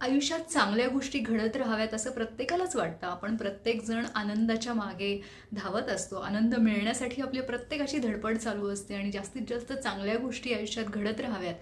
आयुष्यात चांगल्या गोष्टी घडत राहाव्यात असं प्रत्येकालाच वाटतं. आपण प्रत्येकजण आनंदाच्या मागे धावत असतो. आनंद मिळण्यासाठी आपली प्रत्येकाची धडपड चालू असते आणि जास्तीत जास्त चांगल्या गोष्टी आयुष्यात घडत राहाव्यात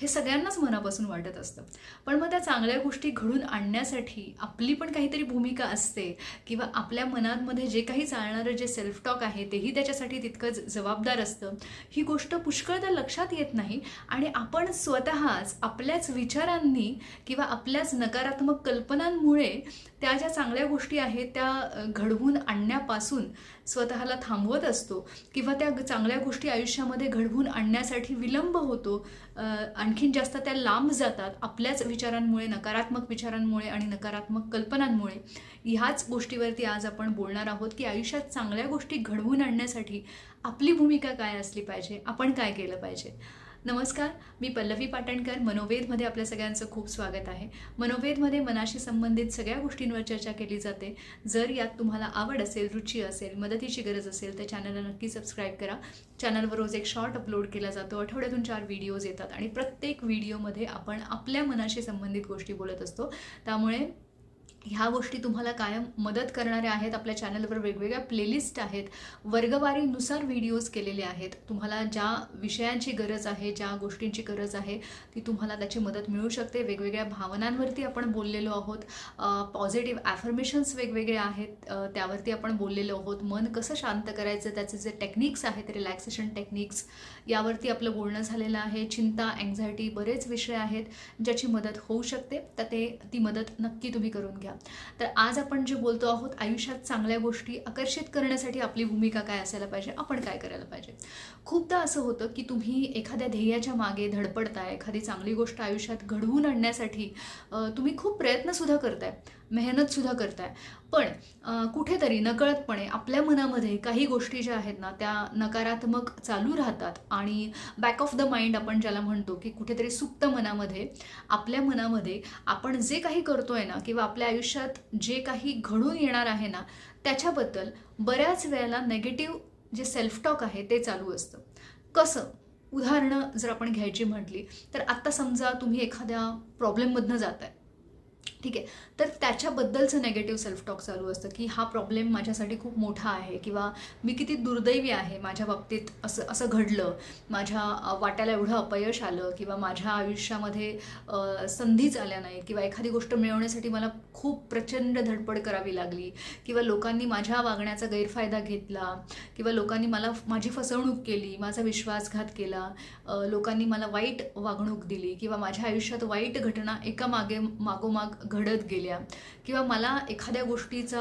हे सगळ्यांनाच मनापासून वाटत असतं. पण मग त्या चांगल्या गोष्टी घडून आणण्यासाठी आपली पण काहीतरी भूमिका असते किंवा आपल्या मनामध्ये जे काही चालणारं जे सेल्फ टॉक आहे तेही त्याच्यासाठी तितकंच जबाबदार असतं. ही गोष्ट पुष्कळदा लक्षात येत नाही आणि आपण स्वतःच आपल्याच विचारांनी किंवा आपल्या आपल्याच नकारात्मक कल्पनांमुळे त्या ज्या चांगल्या गोष्टी आहेत त्या घडवून आणण्यापासून स्वतःला थांबवत असतो किंवा त्या चांगल्या गोष्टी आयुष्यामध्ये घडवून आणण्यासाठी विलंब होतो आणखीन जास्त त्या लांब जातात आपल्याच विचारांमुळे नकारात्मक विचारांमुळे आणि नकारात्मक कल्पनांमुळे. ह्याच गोष्टीवरती आज आपण बोलणार आहोत की आयुष्यात चांगल्या गोष्टी घडवून आणण्यासाठी आपली भूमिका काय असली पाहिजे आपण काय केलं पाहिजे? नमस्कार मी पल्लवी पाटणकर मनोवेदमध्ये आपल्या सगळ्यांचं खूप स्वागत आहे. मनोवेदमध्ये मनाशी संबंधित सगळ्या गोष्टींवर चर्चा केली जाते. जर यात तुम्हाला आवड असेल रुची असेल मदतीची गरज असेल तर चॅनलला नक्की सबस्क्राईब करा. चॅनलवर रोज एक शॉर्ट अपलोड केला जातो. आठवड्यातून चार व्हिडिओज येतात आणि प्रत्येक व्हिडिओमध्ये आपण आपल्या मनाशी संबंधित गोष्टी बोलत असतो. त्यामुळे ह्या गोष्टी तुम्हाला कायम मदत करणाऱ्या आहेत. आपल्या चॅनलवर वेगवेगळ्या प्लेलिस्ट आहेत. वर्गवारीनुसार व्हिडिओज केलेले आहेत. तुम्हाला ज्या विषयांची गरज आहे ज्या गोष्टींची गरज आहे ती तुम्हाला त्याची मदत मिळू शकते. वेगवेगळ्या भावनांवरती आपण बोललेलो आहोत. पॉझिटिव्ह ॲफर्मेशन्स वेगवेगळे आहेत. त्यावरती आपण बोललेलो आहोत. मन कसं शांत करायचं त्याचे जे टेक्निक्स आहेत रिलॅक्सेशन टेक्निक्स यावरती आपलं बोलणं झालेलं आहे. चिंता अँझायटी बरेच विषय आहेत ज्याची मदत होऊ शकते. तर ते ती मदत नक्की तुम्ही करून घ्या. तर आज आपण जे बोलतो आहोत आयुष्यात चांगल्या गोष्टी आकर्षित करण्यासाठी आपली भूमिका काय असायला पाहिजे? आपण काय करायला पाहिजे? खूपदा असं होतं की तुम्ही एखाद्या ध्येयाच्या मागे धडपडताय एखादी चांगली गोष्ट आयुष्यात घडवून आणण्यासाठी तुम्ही खूप प्रयत्नसुद्धा करताय मेहनतसुद्धा करताय. पण कुठेतरी नकळतपणे आपल्या मनामध्ये काही गोष्टी ज्या आहेत ना त्या नकारात्मक चालू राहतात आणि बॅक ऑफ द माइंड आपण ज्याला म्हणतो की कुठेतरी सुप्त मनामध्ये आपल्या मनामध्ये आपण जे काही करतोय ना किंवा आपल्या आयुष्यात जे काही घडून येणार आहे ना त्याच्याबद्दल बऱ्याच वेळेला नेगेटिव्ह जे सेल्फ टॉक आहे ते चालू असतं. कसं? उदाहरणं जर आपण घ्यायची म्हटली तर आत्ता समजा तुम्ही एखाद्या प्रॉब्लेममधनं आहे ठीक आहे. तर त्याच्याबद्दलचं नेगेटिव्ह सेल्फ टॉक चालू असतं की हा प्रॉब्लेम माझ्यासाठी खूप मोठा आहे किंवा मी किती दुर्दैवी आहे माझ्या बाबतीत असं असं घडलं. माझ्या वाट्याला एवढं अपयश आलं किंवा माझ्या आयुष्यामध्ये संधीच आल्या नाही किंवा एखादी गोष्ट मिळवण्यासाठी मला खूप प्रचंड धडपड करावी लागली किंवा लोकांनी माझ्या वागण्याचा गैरफायदा घेतला किंवा लोकांनी मला माझी फसवणूक केली माझा विश्वासघात केला लोकांनी मला वाईट वागणूक दिली किंवा माझ्या आयुष्यात वाईट घटना एका मागे मागोमाग घडत गेल्या. किंवा मला एखाद्या गोष्टीचा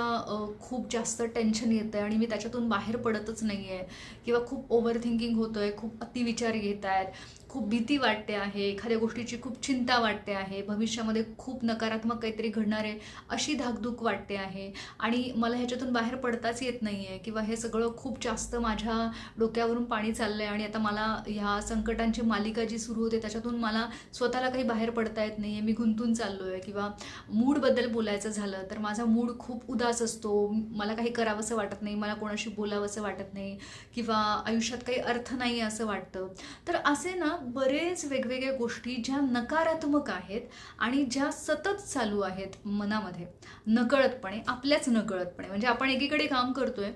खूप जास्त टेन्शन येतं आहे आणि मी त्याच्यातून बाहेर पडतच नाही आहे किंवा खूप ओव्हर थिंकिंग होतं आहे खूप अतिविचार येत आहेत. खूप भीती वाटते आहे एखाद्या गोष्टीची खूप चिंता वाटते आहे भविष्यामध्ये खूप नकारात्मक काहीतरी घडणार आहे अशी धाकधूक वाटते आहे. आणि मला ह्याच्यातून बाहेर पडताच येत नाही आहे किंवा हे सगळं खूप जास्त माझ्या डोक्यावरून पाणी चाललं आहे आणि आता मला ह्या संकटांची मालिका जी सुरू होते त्याच्यातून मला स्वतःला काही बाहेर पडता येत नाही आहे मी गुंतून चाललो आहे किंवा मूडबद्दल बोलायचं झालं तर माझा मूड खूप उदास असतो. मला काही करावंसं वाटत नाही मला कोणाशी बोलावंसं वाटत नाही किंवा आयुष्यात काही अर्थ नाही आहे असं वाटतं. तर असे ना बरेच वेगवेगळ्या गोष्टी ज्या नकारात्मक आहेत आणि ज्या सतत चालू आहेत मनामध्ये. नकळतपणे आपल्याच नकळतपणे. म्हणजे आपण एकीकडे काम करतोय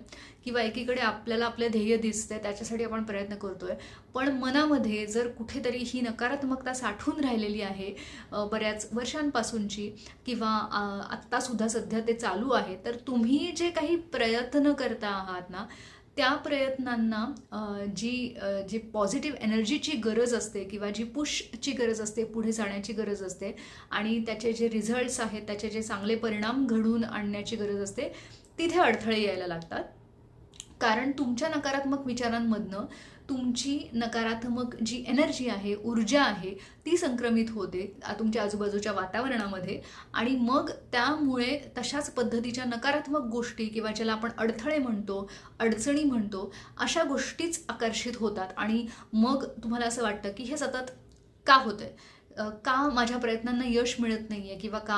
किंवा एकीकडे आपल्याला आपलं ध्येय दिसतंय त्याच्यासाठी आपण प्रयत्न करतोय. पण मनामध्ये जर कुठेतरी ही नकारात्मकता साठून राहिलेली आहे बऱ्याच वर्षांपासूनची किंवा आत्तासुद्धा सध्या ते चालू आहे तर तुम्ही जे काही प्रयत्न करता आहात ना त्या प्रयत्नांना जी जी पॉझिटिव्ह एनर्जीची गरज असते किंवा जी पुशची गरज असते पुढे जाण्याची गरज असते आणि त्याचे जे रिझल्ट्स आहेत त्याचे जे चांगले परिणाम घडवून आणण्याची गरज असते तिथे अडथळे यायला लागतात. कारण तुमच्या नकारात्मक विचारांमधनं तुमची नकारात्मक जी एनर्जी आहे ऊर्जा आहे ती संक्रमित होते तुमच्या आजूबाजूच्या वातावरणामध्ये. आणि मग त्यामुळे तशाच पद्धतीच्या नकारात्मक गोष्टी किंवा ज्याला आपण अडथळे म्हणतो अडचणी म्हणतो अशा गोष्टीच आकर्षित होतात. आणि मग तुम्हाला असं वाटतं की हे सतत का होतं आहे का माझ्या प्रयत्नांना यश मिळत नाही आहे किंवा का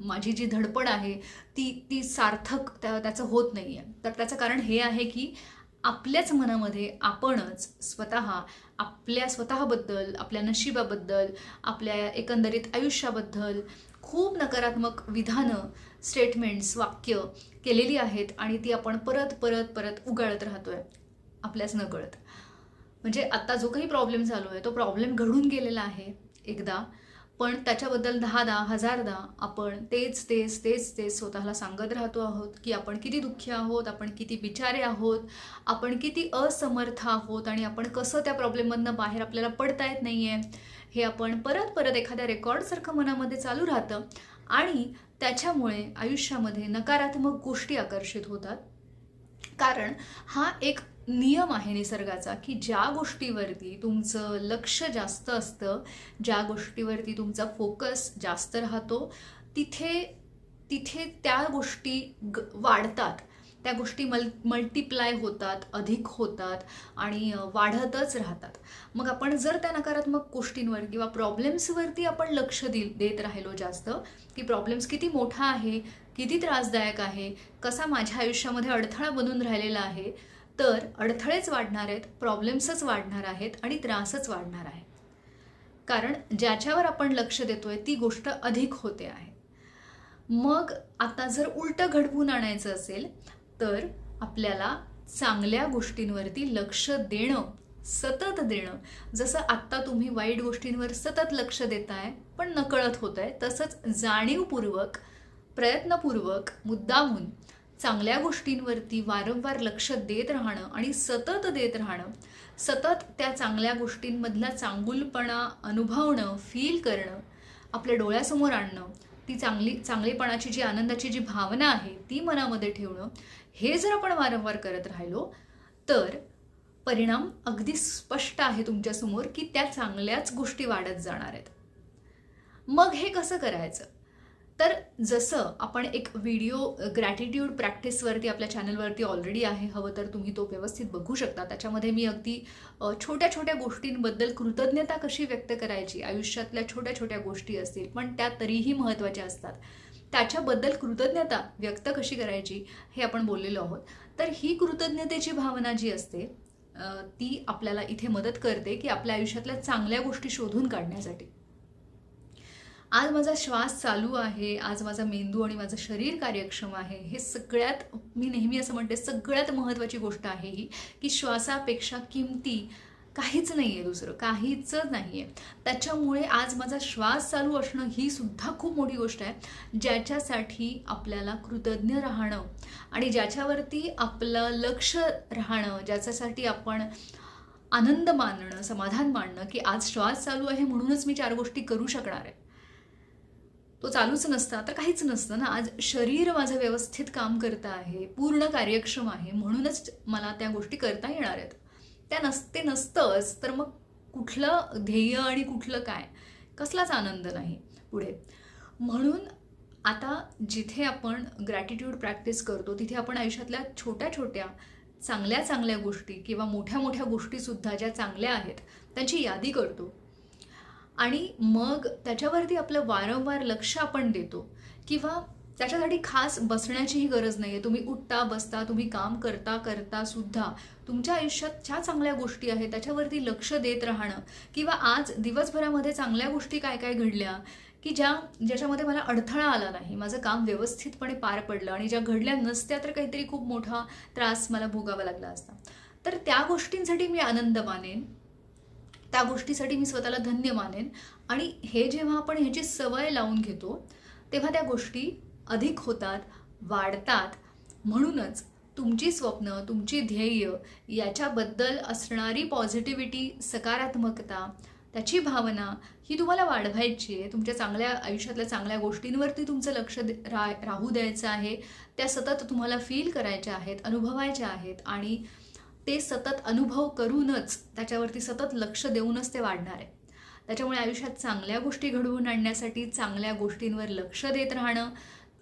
माझी जी धडपड आहे ती ती सार्थक त्या त्याचं होत नाही आहे तर त्याचं कारण हे आहे की आपल्याच मनामध्ये आपणच स्वतः आपल्या स्वतःबद्दल आपल्या नशिबाबद्दल आपल्या एकंदरीत आयुष्याबद्दल खूप नकारात्मक विधानं स्टेटमेंट्स वाक्य केलेली आहेत आणि ती आपण परत परत परत उगाळत राहतो आहे आपल्याच नकळत. म्हणजे आत्ता जो काही प्रॉब्लेम चालू आहे तो प्रॉब्लेम घडून गेलेला आहे एकदा. पण त्याच्याबद्दल दहा दहा हजारदा आपण तेच तेच तेच तेच स्वतःला सांगत राहतो आहोत की आपण किती दुःखी आहोत आपण किती बिचारे आहोत आपण किती असमर्थ आहोत आणि आपण कसं त्या प्रॉब्लेममधनं बाहेर आपल्याला पडता येत नाही आहे हे आपण परत परत एखाद्या रेकॉर्डसारखं मनामध्ये चालू राहतं आणि त्याच्यामुळे आयुष्यामध्ये नकारात्मक गोष्टी आकर्षित होतात. कारण हा एक नियम आहे निसर्गाचा की ज्या गोष्टीवरती तुमचं लक्ष जास्त असतं ज्या गोष्टीवरती तुमचा फोकस जास्त राहतो तिथे तिथे त्या गोष्टी ग वाढतात. त्या गोष्टी मल मल्टिप्लाय होतात अधिक होतात आणि वाढतच राहतात. मग आपण जर त्या नकारात्मक गोष्टींवर किंवा प्रॉब्लेम्सवरती आपण लक्ष दि देत राहिलो जास्त की प्रॉब्लेम्स किती मोठा आहे किती त्रासदायक आहे कसा माझ्या आयुष्यामध्ये अडथळा बनून राहिलेला आहे तर अडथळेच वाढणार आहेत प्रॉब्लेम्सच वाढणार आहेत आणि त्रासच वाढणार आहे. कारण ज्याच्यावर आपण लक्ष देतो आहे ती गोष्ट अधिक होते आहे. मग आता जर उलटं घडवून आणायचं असेल तर आपल्याला चांगल्या गोष्टींवरती लक्ष देणं सतत देणं जसं आत्ता तुम्ही वाईट गोष्टींवर सतत लक्ष देताय पण नकळत होत आहे तसंच जाणीवपूर्वक प्रयत्नपूर्वक मुद्दामून चांगल्या गोष्टींवरती वारंवार लक्ष देत राहणं आणि सतत देत राहणं सतत त्या चांगल्या गोष्टींमधला चांगुलपणा अनुभवणं फील करणं आपल्या डोळ्यासमोर आणणं ती चांगली चांगलेपणाची जी आनंदाची जी भावना आहे ती मनामध्ये ठेवणं हे जर आपण वारंवार करत राहिलो तर परिणाम अगदी स्पष्ट आहे तुमच्यासमोर की त्या चांगल्याच गोष्टी वाढत जाणार आहेत. मग हे कसं करायचं? तर जसं आपण एक व्हिडिओ ग्रॅटिट्यूड प्रॅक्टिसवरती आपल्या चॅनलवरती ऑलरेडी आहे हवं तर तुम्ही तो व्यवस्थित बघू शकता. त्याच्यामध्ये मी अगदी छोट्या छोट्या गोष्टींबद्दल कृतज्ञता कशी व्यक्त करायची आयुष्यातल्या छोट्या छोट्या गोष्टी असतील पण त्या तरीही महत्त्वाच्या असतात. त्याच्याबद्दल कृतज्ञता व्यक्त कशी करायची हे आपण बोललेलो आहोत. तर ही कृतज्ञतेची भावना जी असते ती आपल्याला इथे मदत करते की आपल्या आयुष्यातल्या चांगल्या गोष्टी शोधून काढण्यासाठी. आज माझा श्वास चालू आहे आज माझा मेंदू आणि माझं शरीर कार्यक्षम आहे हे सगळ्यात मी नेहमी असं म्हणते सगळ्यात महत्त्वाची गोष्ट आहे ही की श्वासापेक्षा किमती काहीच नाही आहे दुसरं काहीच नाही आहे त्याच्यामुळे आज माझा श्वास चालू असणं ही सुद्धा खूप मोठी गोष्ट आहे ज्याच्यासाठी आपल्याला कृतज्ञ राहणं आणि ज्याच्यावरती आपलं लक्ष राहणं ज्याच्यासाठी आपण आनंद मानणं समाधान मानणं की आज श्वास चालू आहे म्हणूनच मी चार गोष्टी करू शकणार आहे. तो चालूच नसता तर काहीच नसतं ना. आज शरीर माझं व्यवस्थित काम करतं आहे पूर्ण कार्यक्षम आहे म्हणूनच मला त्या गोष्टी करता येणार आहेत. त्या नसते नसतंच तर मग कुठलं ध्येय आणि कुठलं काय? कसलाच आनंद नाही पुढे. म्हणून आता जिथे आपण ग्रॅटिट्यूड प्रॅक्टिस करतो तिथे आपण आयुष्यातल्या छोट्या छोट्या चांगल्या चांगल्या गोष्टी किंवा मोठ्या मोठ्या गोष्टीसुद्धा ज्या चांगल्या आहेत त्यांची यादी करतो. आणि मग त्याच्यावरती आपलं वारंवार लक्ष आपण देतो. किंवा त्याच्यासाठी खास बसण्याचीही गरज नाही आहे तुम्ही उठता बसता तुम्ही काम करता करता सुद्धा तुमच्या आयुष्यात ज्या चांगल्या गोष्टी आहेत त्याच्यावरती लक्ष देत राहणं किंवा आज दिवसभरामध्ये चांगल्या गोष्टी काय काय घडल्या की ज्या ज्याच्यामध्ये मला अडथळा आला नाही माझं काम व्यवस्थितपणे पार पडलं आणि ज्या घडल्या नसत्या तर काहीतरी खूप मोठा त्रास मला भोगावा लागला असता. तर त्या गोष्टींसाठी मी आनंद मानेन. त्या गोष्टीसाठी मी स्वतःला धन्य मानेन. आणि हे जेव्हा आपण ह्याची सवय लावून घेतो तेव्हा त्या गोष्टी अधिक होतात वाढतात. म्हणूनच तुमची स्वप्न तुमची ध्येय याच्याबद्दल असणारी पॉझिटिव्हिटी सकारात्मकता त्याची भावना ही तुम्हाला वाढवायची आहे. तुमच्या चांगल्या आयुष्यातल्या चांगल्या गोष्टींवरती तुमचं लक्ष दे- रा राहू द्यायचं आहे. त्या सतत तुम्हाला फील करायच्या आहेत अनुभवायच्या आहेत. आणि ते सतत अनुभव करूनच त्याच्यावरती सतत लक्ष देऊनच ते वाढणार आहे. त्याच्यामुळे आयुष्यात चांगल्या गोष्टी घडवून आणण्यासाठी चांगल्या गोष्टींवर लक्ष देत राहणं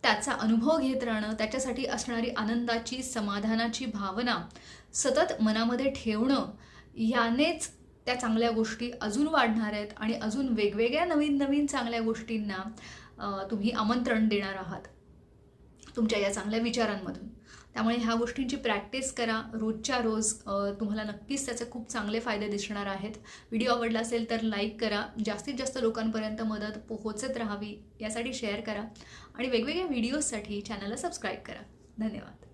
त्याचा अनुभव घेत राहणं त्याच्यासाठी असणारी आनंदाची समाधानाची भावना सतत मनामध्ये ठेवणं यानेच त्या चांगल्या गोष्टी अजून वाढणार आहेत आणि अजून वेगवेगळ्या नवीन नवीन चांगल्या गोष्टींना तुम्ही आमंत्रण देणार आहात. तुमच्या या चांगल्या विचारांमधून. त्यामुळे ह्या गोष्टींची प्रॅक्टिस करा. रोजच्या रोज तुम्हाला नक्कीच त्याचे खूप चांगले फायदे दिसणार आहेत. व्हिडिओ आवडला असेल तर लाईक करा. जास्तीत जास्त लोकांपर्यंत मदत पोहोचत राहावी यासाठी शेअर करा. आणि वेगवेगळ्या व्हिडिओजसाठी चॅनलला सबस्क्राईब करा. धन्यवाद.